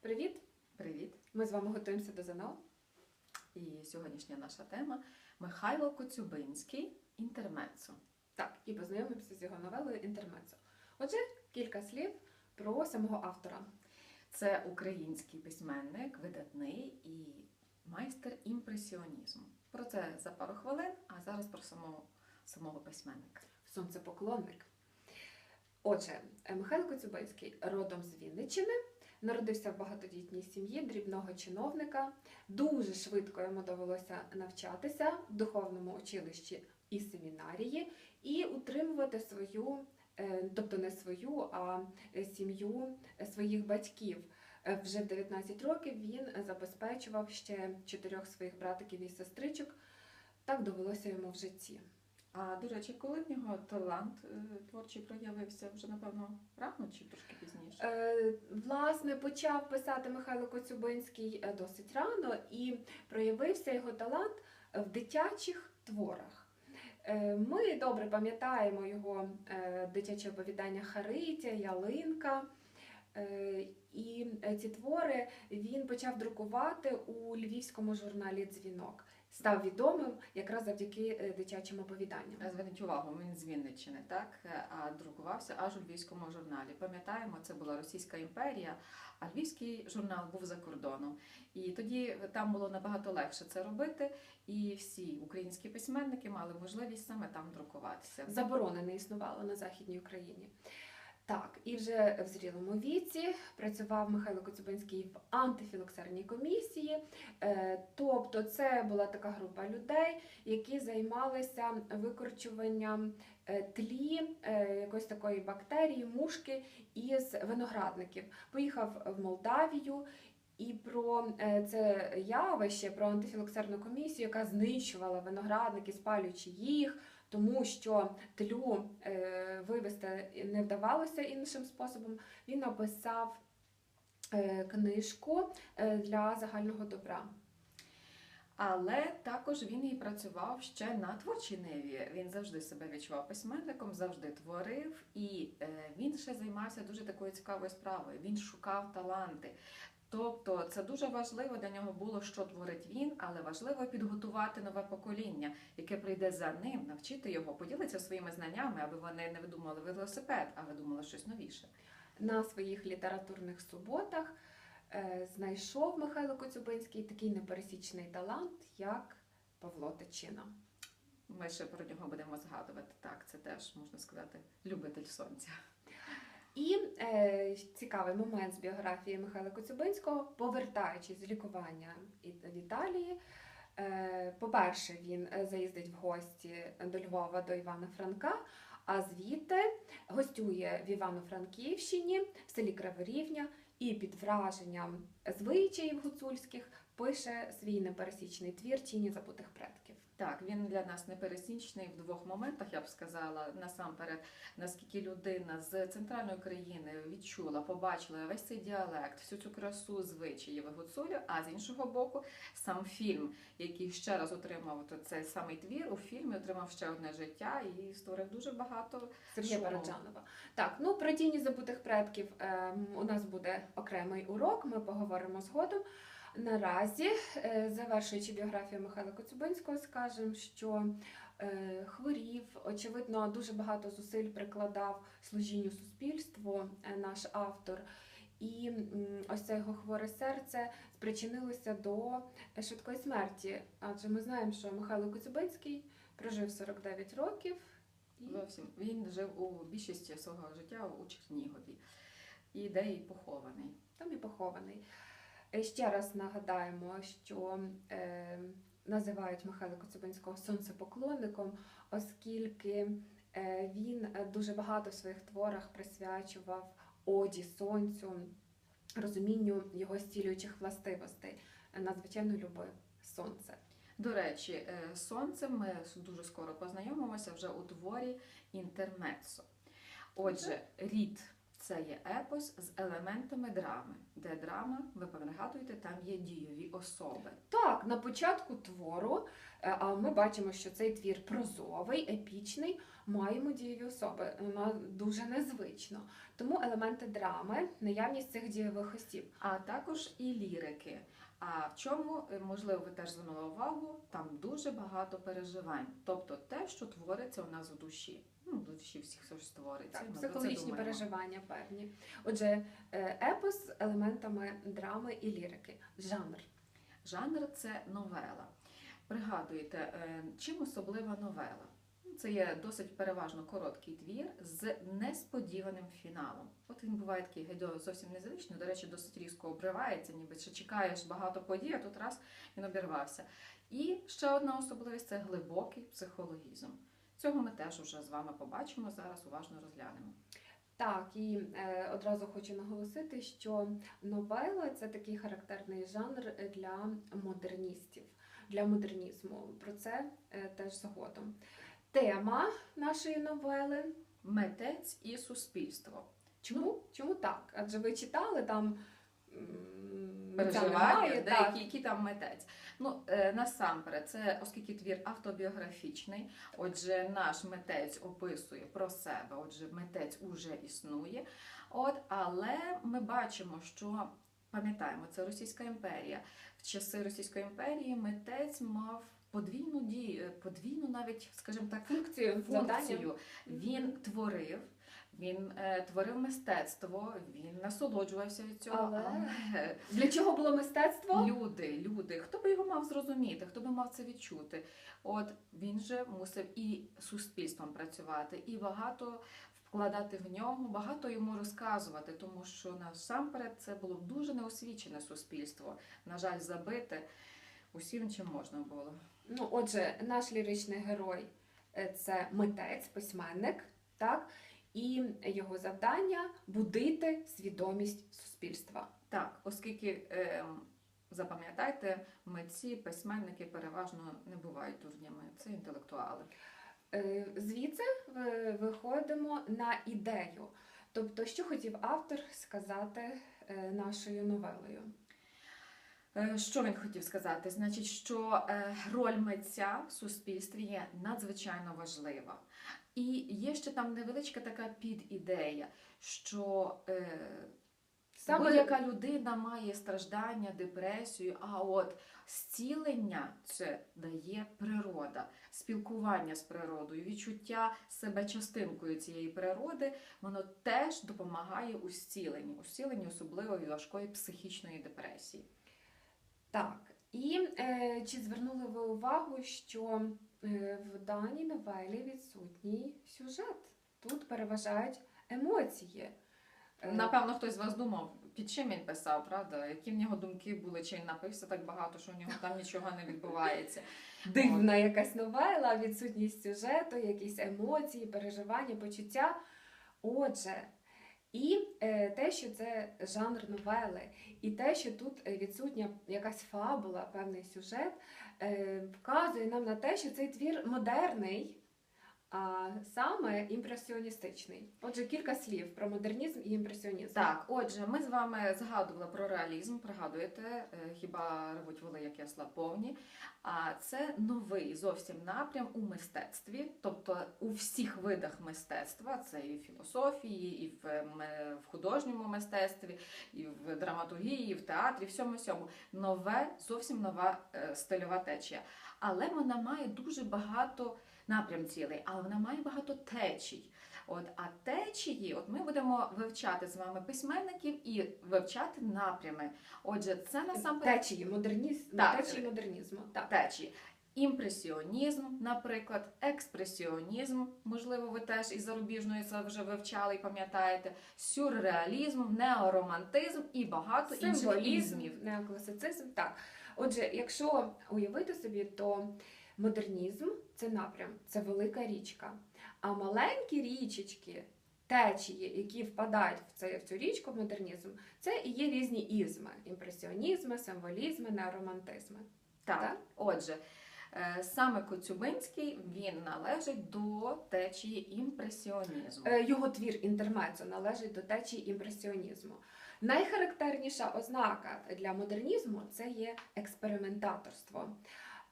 Привіт! Привіт! Ми з вами готуємося до ЗНО. І сьогоднішня наша тема Михайло Коцюбинський інтермецо. Так, і познайомимося з його новелою Інтермецо. Отже, кілька слів про самого автора. Це український письменник, видатний і майстер імпресіонізму. Про це за пару хвилин, а зараз про самого, самого письменника. Сонцепоклонник. Отже, Михайло Коцюбинський родом з Вінниччини, народився в багатодітній сім'ї дрібного чиновника. Дуже швидко йому довелося навчатися в духовному училищі і семінарії і утримувати свою, е, тобто не свою, а е, сім'ю е, своїх батьків. Вже в 19 років він забезпечував ще чотирьох своїх братиків і сестричок. Так довелося йому в житті. А до речі, коли в нього талант е, творчий проявився вже, напевно, рано чи трошки пізніше? Е, Власне, почав писати Михайло Коцюбинський е, досить рано і проявився його талант в дитячих творах. Ми добре пам'ятаємо його дитяче оповідання Харитя, Ялинка. І ці твори він почав друкувати у львівському журналі Дзвінок. Став відомим якраз завдяки е, дитячим оповіданням. Зверніть увагу, він з Вінниччини, так? Е, А друкувався аж у львівському журналі. Пам'ятаємо, це була Російська імперія, а львівський журнал був за кордоном. І тоді там було набагато легше це робити, і всі українські письменники мали можливість саме там друкуватися. заборони не існувало на Західній Україні. Так, і вже в зрілому віці працював Михайло Коцюбинський в антифілоксарній комісії. Е, Тобто, це була така група людей, які займалися викорчуванням е, тлі е, якоїсь такої бактерії, мушки із виноградників. Поїхав в Молдавію. І про це явище, про антифілоксарну комісію, яка знищувала виноградники, спалюючи їх, тому що тлю е, вивести не вдавалося іншим способом. Він написав е, книжку е, для загального добра. Але також він і працював ще на творчій ниві. Він завжди себе відчував письменником, завжди творив, і він ще займався дуже такою цікавою справою. Він шукав таланти. Тобто це дуже важливо для нього було, що творить він, але важливо підготувати нове покоління, яке прийде за ним, навчити його, поділитися своїми знаннями, аби вони не видумали велосипед, а видумали щось новіше. На своїх літературних суботах е, знайшов Михайло Коцюбинський такий непересічний талант, як Павло Тичина. Ми ще про нього будемо згадувати. Так, це теж можна сказати любитель сонця. І е, цікавий момент з біографії Михайла Коцюбинського, повертаючись з лікування в Італії. Е, по-перше, він е, заїздить в гості до Львова до Івана Франка, а звідти гостює в Івано-Франківщині, в селі Криворівня, і під враженням звичаїв гуцульських пише свій непересічний твір Тіні забутих предків. Так, він для нас непересічний в двох моментах, я б сказала. Насамперед, наскільки людина з центральної країни відчула, побачила весь цей діалект, всю цю красу звичаїв гуцулю, а з іншого боку, сам фільм, який ще раз отримав то цей самий твір, у фільмі отримав ще одне життя і створив дуже багато Сергія. Параджанова. Так, ну про тіні забутих предків ем, у нас буде окремий урок, ми поговоримо згодом. Наразі, е, завершуючи біографію Михайла Коцюбинського, скажемо, що е, хворів, очевидно, дуже багато зусиль прикладав служінню суспільству е, наш автор. І ось це його хворе серце спричинилося до швидкої смерті. Адже ми знаємо, що Михайло Коцюбинський прожив 49 років. І Зовсім він жив у більшості свого життя у Чернігові, і де і похований. там і похований. Ще раз нагадаємо, що е, називають Михайла Коцюбинського сонцепоклонником, оскільки е, він е, дуже багато в своїх творах присвячував оді сонцю, розумінню його зцілюючих властивостей. Надзвичайно любив сонце. До речі, е, з сонцем ми дуже скоро познайомимося вже у творі інтермецо. Отже, рід це є епос з елементами драми, де драма, ви пригадуєте, там є дійові особи. Так, на початку твору Е, А ми бачимо, що цей твір прозовий, епічний, маємо дієві особи. Вона дуже незвично. Тому елементи драми, наявність цих дієвих осіб. а також і лірики. А в чому, е, можливо, ви теж звернули увагу, там дуже багато переживань. Тобто те, що твориться у нас в душі. Ну, в душі всіх що ж створиться. Так, це психологічні переживання певні. Отже, е, епос з елементами драми і лірики. Жанр. Жанр це новела. Пригадуєте, е, чим особлива новела? Ну, Це є досить переважно короткий твір з несподіваним фіналом. От він буває такий геть зовсім незвичний, до речі, досить різко обривається, ніби ще чекаєш багато подій, а тут раз він обірвався. І ще одна особливість це глибокий психологізм. Цього ми теж уже з вами побачимо зараз, уважно розглянемо. Так, і е, одразу хочу наголосити, що новела це такий характерний жанр для модерністів, для модернізму. Про це е, теж згодом. Тема нашої новели. Митець і суспільство. Чому? Чому так? Адже ви читали там переживання, деякі, які там митець. Ну е, насамперед, це оскільки твір автобіографічний, отже, наш митець описує про себе, отже, митець уже існує. От, але ми бачимо, що пам'ятаємо, це Російська імперія. В часи Російської імперії митець мав подвійну дію, подвійну навіть, скажімо так, функцію, функцію. Він творив. Він е, творив мистецтво, він насолоджувався від цього. Але але Для чого було мистецтво? Люди, люди, хто би його мав зрозуміти, хто би мав це відчути? От він же мусив і суспільством працювати, і багато вкладати в нього, багато йому розказувати, тому що насамперед це було дуже неосвічене суспільство. На жаль, забите усім, чим можна було. Ну, отже, наш ліричний герой е, це митець, письменник, так? І його завдання будити свідомість суспільства. Так, оскільки е, запам'ятайте, митці, письменники переважно не бувають дурнями, це інтелектуали. Е, Звідси виходимо на ідею. Тобто, що хотів автор сказати е, нашою новелою? Е, Що він хотів сказати? Значить, що е, роль митця в суспільстві є надзвичайно важлива. І є ще там невеличка така підідея, що е, Саме будь-яка людина має страждання, депресію, а от зцілення це дає природа, спілкування з природою, відчуття себе частинкою цієї природи, воно теж допомагає у зціленні, у зціленні особливо від важкої психічної депресії. Так. І е, чи звернули ви увагу, що е, в даній новелі відсутній сюжет? Тут переважають емоції. Е, Напевно, хтось з вас думав, під чим він писав, правда? Які в нього думки були, чи він напився так багато, що в нього там нічого не відбувається. Дивна якась новела, відсутність сюжету, якісь емоції, переживання, почуття. Отже, і е, те, що це жанр новели, і те, що тут е, відсутня якась фабула, певний сюжет, е, вказує нам на те, що цей твір модерний, а саме імпресіоністичний. Отже, кілька слів про модернізм і імпресіонізм. Так, отже, ми з вами згадували про реалізм, пригадуєте, хіба ревуть воли, як ясла повні. А це новий зовсім напрям у мистецтві, тобто у всіх видах мистецтва, це і в філософії, і в, в художньому мистецтві, і в драматургії, і в театрі, всьому всьому. Нове, зовсім нова е, стильова течія. Але вона має дуже багато напрям цілий, але вона має багато течій. От, а течії, от ми будемо вивчати з вами письменників і вивчати напрями. Отже, це насамперед Течії, модернізм, Так. течії модернізму. Так. течії. Імпресіонізм, наприклад, експресіонізм, можливо, ви теж із зарубіжної це вже вивчали і пам'ятаєте, сюрреалізм, неоромантизм і багато інших ізмів. неокласицизм. Так. Отже, якщо уявити собі, то модернізм це напрям, це велика річка. А маленькі річечки, течії, які впадають в, в цю річку модернізм, це і є різні ізми: імпресіонізми, символізми, неоромантизми. Так, Так? отже, е, саме Коцюбинський він належить до течії імпресіонізму. Е, Його твір інтермецо належить до течії імпресіонізму. Найхарактерніша ознака для модернізму це є експериментаторство.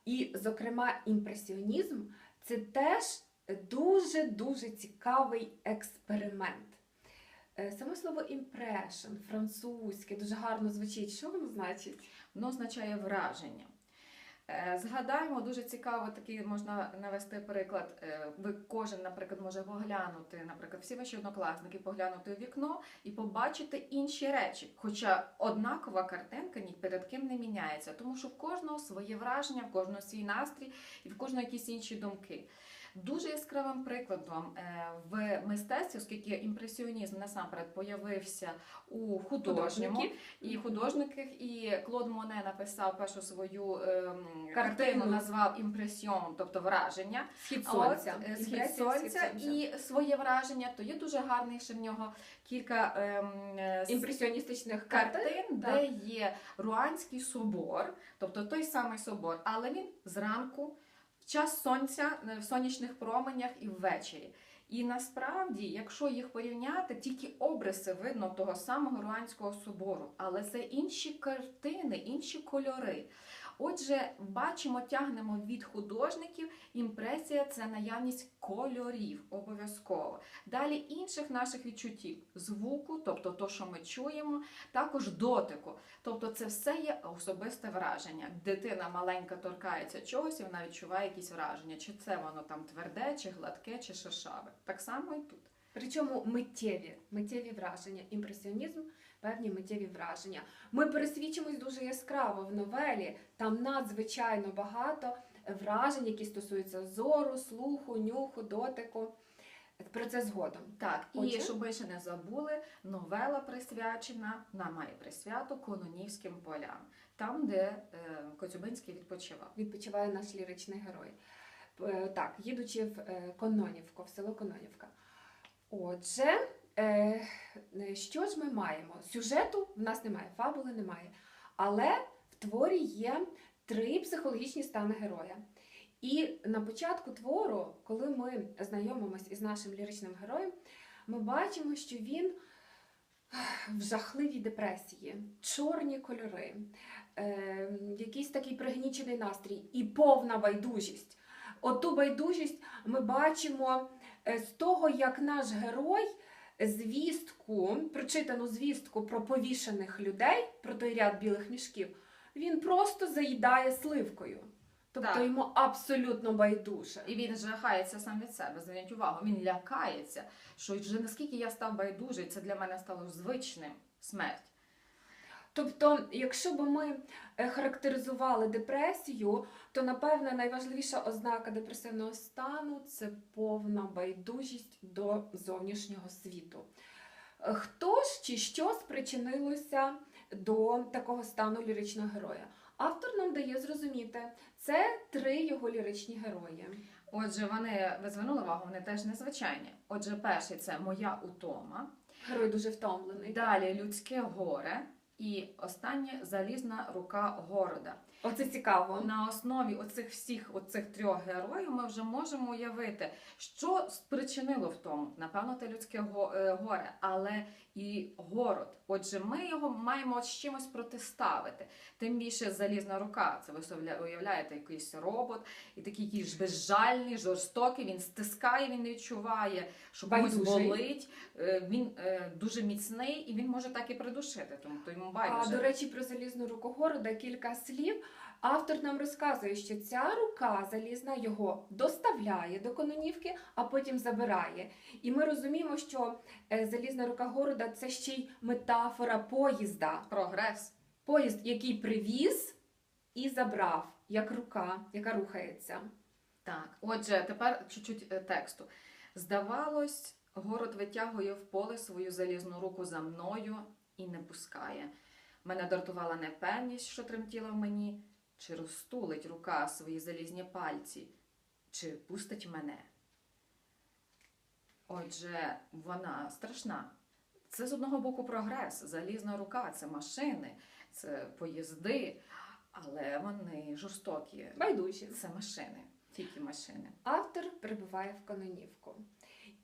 І, зокрема, імпресіонізм це теж дуже-дуже цікавий експеримент. Е, Саме слово impression, французьке, дуже гарно звучить. Що воно значить? Воно означає враження. Е, Згадаємо, дуже цікаво такий можна навести приклад. Е, Ви кожен, наприклад, може поглянути, наприклад, всі ваші однокласники поглянути у вікно і побачити інші речі. Хоча однакова картинка ні перед ким не міняється, тому що в кожного своє враження, в кожного свій настрій і в кожного якісь інші думки. Дуже яскравим прикладом е, в мистецтві, оскільки імпресіонізм насамперед появився у художньому, і художники, і Клод Моне написав першу свою ем, Картину. назвав імпресіон, тобто враження. Схід А от, сонця. е, схід сонця і своє враження, то є дуже гарний ще в нього кілька ем, е, імпресіоністичних картин. так. де є Руанський собор, тобто той самий собор, але він зранку, час сонця, е, в сонячних променях і ввечері. І насправді, якщо їх порівняти, тільки обриси видно того самого Руанського собору, але це інші картини, інші кольори. Отже, бачимо, тягнемо від художників. Імпресія це наявність кольорів обов'язково. Далі інших наших відчуттів звуку, тобто то, що ми чуємо, також дотику. Тобто, це все є особисте враження. Дитина маленька торкається чогось, і вона відчуває якісь враження, чи це воно там тверде, чи гладке, чи шершаве. Так само і тут. Причому миттєві, миттєві враження. Імпресіонізм певні миттєві враження. Ми пересвідчимось дуже яскраво в новелі. Там надзвичайно багато вражень, які стосуються зору, слуху, нюху, дотику. Про це згодом. Так, і Отже? щоб ви ще не забули, новела присвячена, вона має присвяту Кононівським полям, там, де е, Коцюбинський відпочивав. Відпочиває наш ліричний герой. Е, Так, їдучи в е, Кононівку, в село Кононівка. Отже, е, що ж ми маємо? Сюжету в нас немає, фабули немає. Але в творі є три психологічні стани героя. І на початку твору, коли ми знайомимось із нашим ліричним героєм, ми бачимо, що він в жахливій депресії, чорні кольори, якийсь такий пригнічений настрій і повна байдужість. Оту байдужість ми бачимо е, з того, як наш герой звістку, прочитану звістку про повішених людей, про той ряд білих мішків, він просто заїдає сливкою. Тобто Так. йому абсолютно байдуже. І він жахається сам від себе, зверніть увагу, він лякається, що вже наскільки я став байдужий, це для мене стало звичним смерть. Тобто, якщо б ми е, характеризували депресію, то напевне найважливіша ознака депресивного стану це повна байдужість до зовнішнього світу. Е, Хто ж чи що спричинилося до такого стану ліричного героя? Автор нам дає зрозуміти, це три його ліричні герої. Отже, вони, ви звернули увагу, вони теж незвичайні. Отже, перший це моя утома, Герой дуже втомлений. далі людське горе і останнє залізна рука города. Оце цікаво. На основі оцих всіх оцих трьох героїв ми вже можемо уявити, що спричинило в тому, напевно, те людське е, горе, але і город. Отже, ми його маємо з чимось протиставити. Тим більше залізна рука. Це ви уявляєте, якийсь робот, і такий якийсь безжальний, жорстокий. Він стискає, він не відчуває, що комусь болить. Е, Він е, дуже міцний і він може так і придушити. Тому йому А до речі, про залізну руку города кілька слів. Автор нам розказує, що ця рука залізна його доставляє до Кононівки, а потім забирає. І ми розуміємо, що е, залізна рука города це ще й метафора поїзда. Прогрес. Поїзд, який привіз і забрав, як рука, яка рухається. Так, отже, тепер чуть-чуть е, тексту. Здавалось, город витягує в поле свою залізну руку за мною і не пускає. Мене дратувала непевність, що тремтіла в мені, чи розтулить рука свої залізні пальці, чи пустить мене. Отже, вона страшна. Це з одного боку прогрес, залізна рука, це машини, це поїзди, але вони жорстокі. Байдужі. Це машини, тільки машини. Автор прибуває в Кононівку.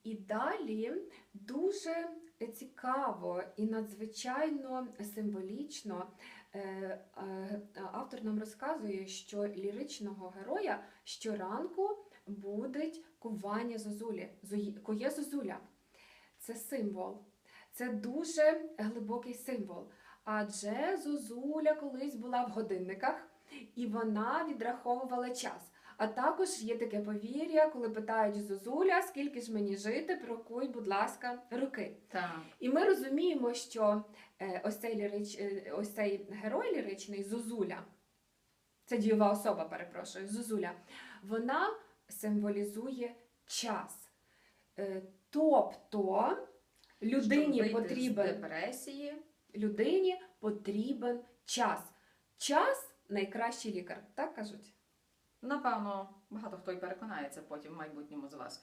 І далі дуже цікаво і надзвичайно символічно е, е, автор нам розказує, що ліричного героя щоранку буде кування зозулі, кує зозуля. Це символ. Це дуже глибокий символ. Адже зозуля колись була в годинниках і вона відраховувала час. А також є таке повір'я, коли питають Зозуля, скільки ж мені жити, прокуй, будь ласка, роки. Так. І ми розуміємо, що е, ось цей лірич, е, ось цей герой ліричний Зозуля, це дієва особа, перепрошую, Зозуля, вона символізує час. Е, Тобто людині потрібен депресії. людині потрібен час. Час найкращий лікар, так кажуть. Напевно, багато хто і переконається потім в майбутньому з вас.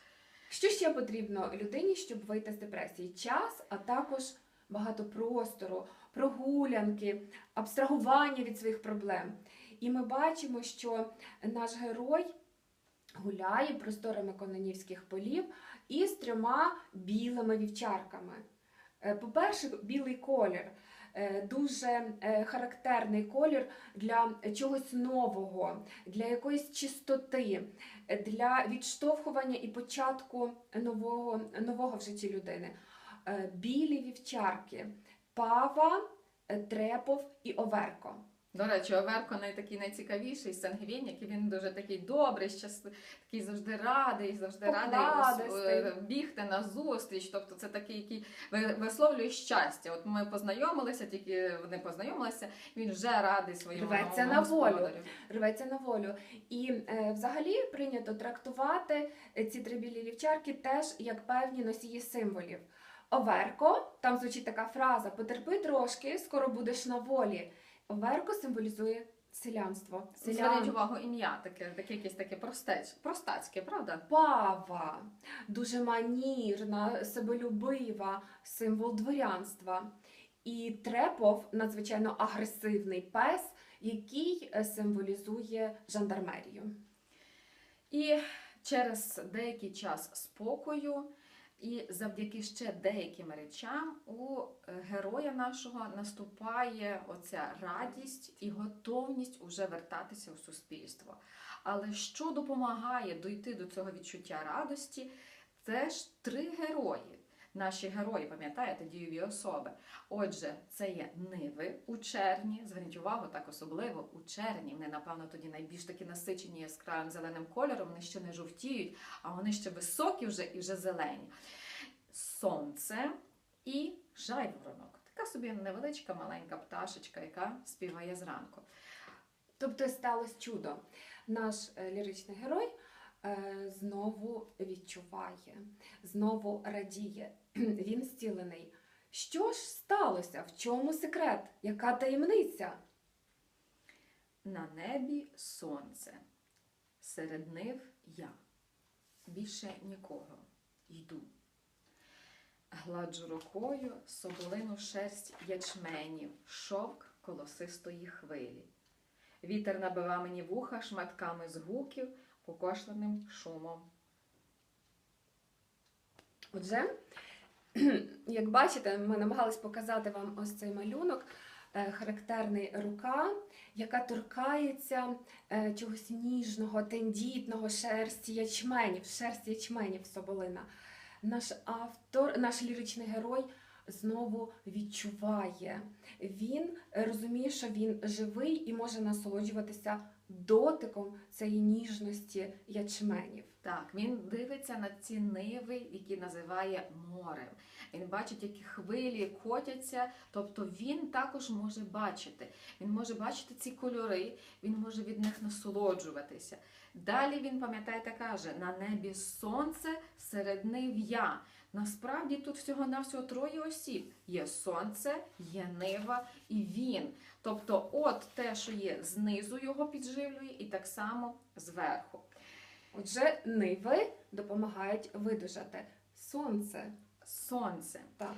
Що ще потрібно людині, щоб вийти з депресії? Час, а також багато простору, прогулянки, абстрагування від своїх проблем. І ми бачимо, що наш герой гуляє просторами кононівських полів із трьома білими вівчарками. Е, По-перше, білий колір. Е, Дуже е, характерний колір для чогось нового, для якоїсь чистоти, для відштовхування і початку нового, нового в житті людини. Е, Білі вівчарки, пава, трепов і оверко. До речі, Оверко най такий найцікавіший сангвінік, і він дуже такий добрий, щасливий, такий завжди радий, завжди радий Покладистий. е, бігти на зустріч. Тобто це такий, який ви- висловлює щастя. От ми познайомилися, тільки вони познайомилися. Він вже радий своєму Рветься на волю. рветься на волю. І е, взагалі прийнято трактувати е, ці три білі вівчарки теж як певні носії символів. Оверко, там звучить така фраза: потерпи трошки, скоро будеш на волі. Оверко символізує селянство. Зверніть увагу, ім'я таке, таке якесь таке простець, простацьке, правда? Пава, дуже манірна, себелюбива, символ дворянства. І трепов надзвичайно агресивний пес, який е, символізує жандармерію. І через деякий час спокою, і завдяки ще деяким речам у е, героя нашого наступає оця радість і готовність уже вертатися у суспільство. Але що допомагає дойти до цього відчуття радості? Це ж три герої. Наші герої, пам'ятаєте, дієві особи. Отже, це є ниви у червні. Зверніть увагу, так особливо у червні. Вони, напевно, тоді найбільш такі насичені яскравим зеленим кольором. Вони ще не жовтіють, а вони ще високі вже і вже зелені. Сонце і жайворонок. Така собі невеличка маленька пташечка, яка співає зранку. Тобто сталося чудо. Наш е, ліричний герой е, знову відчуває, знову радіє. Він зцілений. Що ж сталося? В чому секрет? Яка таємниця? На небі сонце, серед нив я. Більше нікого. Йду. Гладжу рукою соболину шерсть ячменів, шовк колосистої хвилі. Вітер набива мені вуха шматками згуків, покошленим шумом. Отже, як бачите, ми намагались показати вам ось цей малюнок. е, Характерний рука, яка торкається е, чогось ніжного, тендітного шерсті ячменів, шерсть ячменів соболина. Наш автор, наш ліричний герой знову відчуває. Він розуміє, що він живий і може насолоджуватися дотиком цієї ніжності ячменів. Так, він дивиться на ці ниви, які називає морем. Він бачить, які хвилі котяться. Тобто він також може бачити. Він може бачити ці кольори, він може від них насолоджуватися. Далі він, пам'ятаєте, каже: на небі сонце, серед нив я. Насправді тут всього-навсього троє осіб: є сонце, є нива і він. Тобто, от те, що є знизу, його підживлює, і так само зверху. Отже, ниви допомагають видужати. Сонце. Сонце. Так.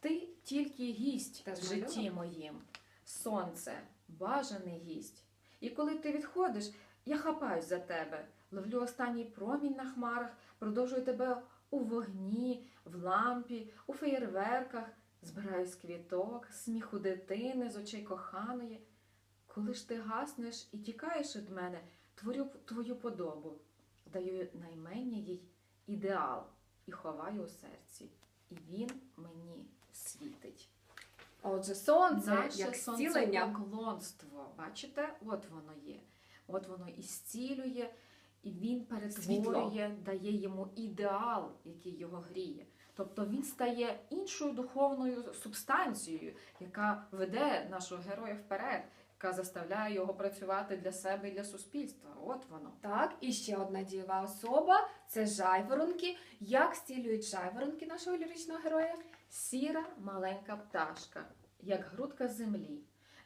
Ти тільки гість Теж в житті моїм. Сонце, бажаний гість. І коли ти відходиш, я хапаюсь за тебе, ловлю останній промінь на хмарах, продовжую тебе у вогні, в лампі, у феєрверках, збираю з квіток, сміху дитини, з очей коханої. Коли ж ти гаснеш і тікаєш від мене, творю твою подобу, даю наймення їй ідеал і ховаю у серці. І він мені світить. Отже, сонце Наше як зцілення. сонцепоклонство, бачите, от воно є. От воно і зцілює, і він перетворює, дає йому ідеал, який його гріє. Тобто він стає іншою духовною субстанцією, яка веде нашого героя вперед, яка заставляє його працювати для себе і для суспільства. От воно. Так, і ще одна дієва особа це жайворонки. Як зцілюють жайворонки нашого ліричного героя? Сіра маленька пташка, як грудка землі,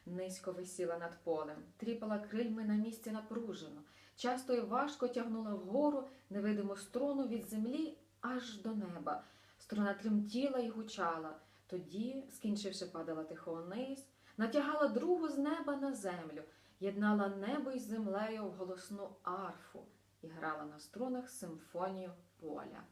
низько висіла над полем, тріпала крильми на місці напружено, часто і важко тягнула вгору невидиму струну від землі аж до неба. Струна тремтіла і гучала, тоді, скінчивши, падала тихо вниз, натягала другу з неба на землю, єднала небо із землею в голосну арфу і грала на струнах симфонію поля.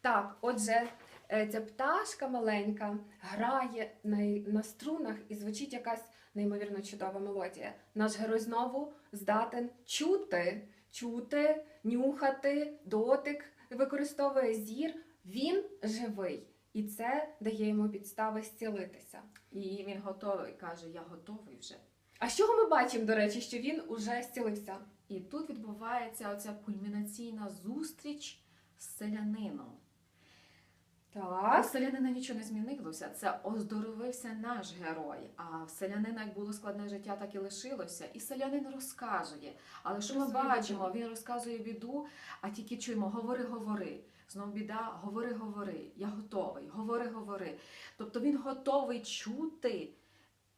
Так, отже, е, ця пташка маленька грає на, на струнах і звучить якась неймовірно чудова мелодія. Наш герой знову здатен чути, чути, нюхати, дотик, використовує зір. Він живий, і це дає йому підстави зцілитися. І він готовий, каже: Я готовий вже. А з чого ми бачимо, до речі, що він уже зцілився? І тут відбувається оця кульмінаційна зустріч з селянином. У селянина нічого не змінилося. Це оздоровився наш герой. А в селянина як було складне життя, так і лишилося. І селянин розказує. Але що ми бачимо? Він розказує біду, а тільки чуємо говори, говори. Знову біда, говори, говори. Я готовий, говори, говори. Тобто він готовий чути,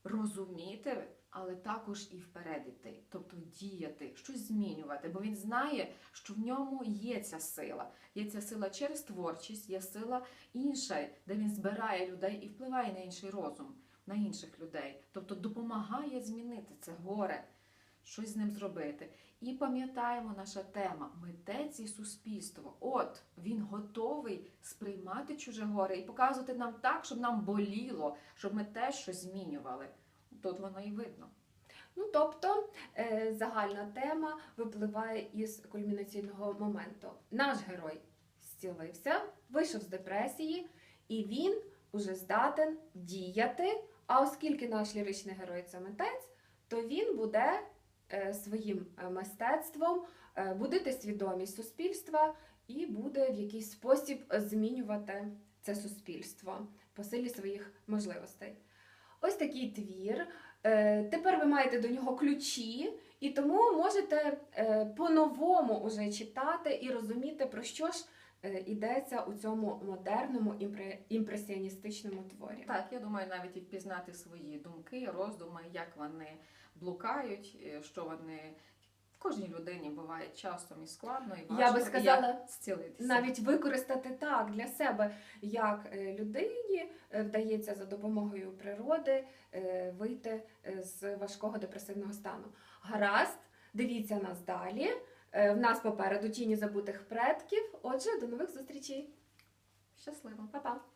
розуміти, але також і вперед іти, тобто діяти, щось змінювати, бо він знає, що в ньому є ця сила. Є ця сила через творчість, є сила інша, де він збирає людей і впливає на інший розум, на інших людей. Тобто допомагає змінити це горе, щось з ним зробити. І пам'ятаємо наша тема митець і суспільство. От він готовий сприймати чуже горе і показувати нам так, щоб нам боліло, щоб ми теж щось змінювали. Тут воно і видно. Ну, тобто е, загальна тема випливає із кульмінаційного моменту. Наш герой зцілився, вийшов з депресії, і він уже здатен діяти. А оскільки наш ліричний герой це митець, то він буде своїм е, мистецтвом е, будити свідомість суспільства і буде в якийсь спосіб змінювати це суспільство по силі своїх можливостей. Ось такий твір. Е, Тепер ви маєте до нього ключі, і тому можете е, по-новому уже читати і розуміти, про що ж е, йдеться у цьому модерному імпре- імпресіоністичному творі. Так, я думаю, навіть і впізнати свої думки, роздуми, як вони блукають, е, що вони. Кожній людині буває часом і складно, і важко. Я би сказала, як зцілитися. Навіть використати так для себе, як е, людині е, вдається за допомогою природи вийти з важкого депресивного стану. Гаразд, дивіться нас далі. В нас попереду тіні забутих предків. Отже, до нових зустрічей. щасливо. Па-па!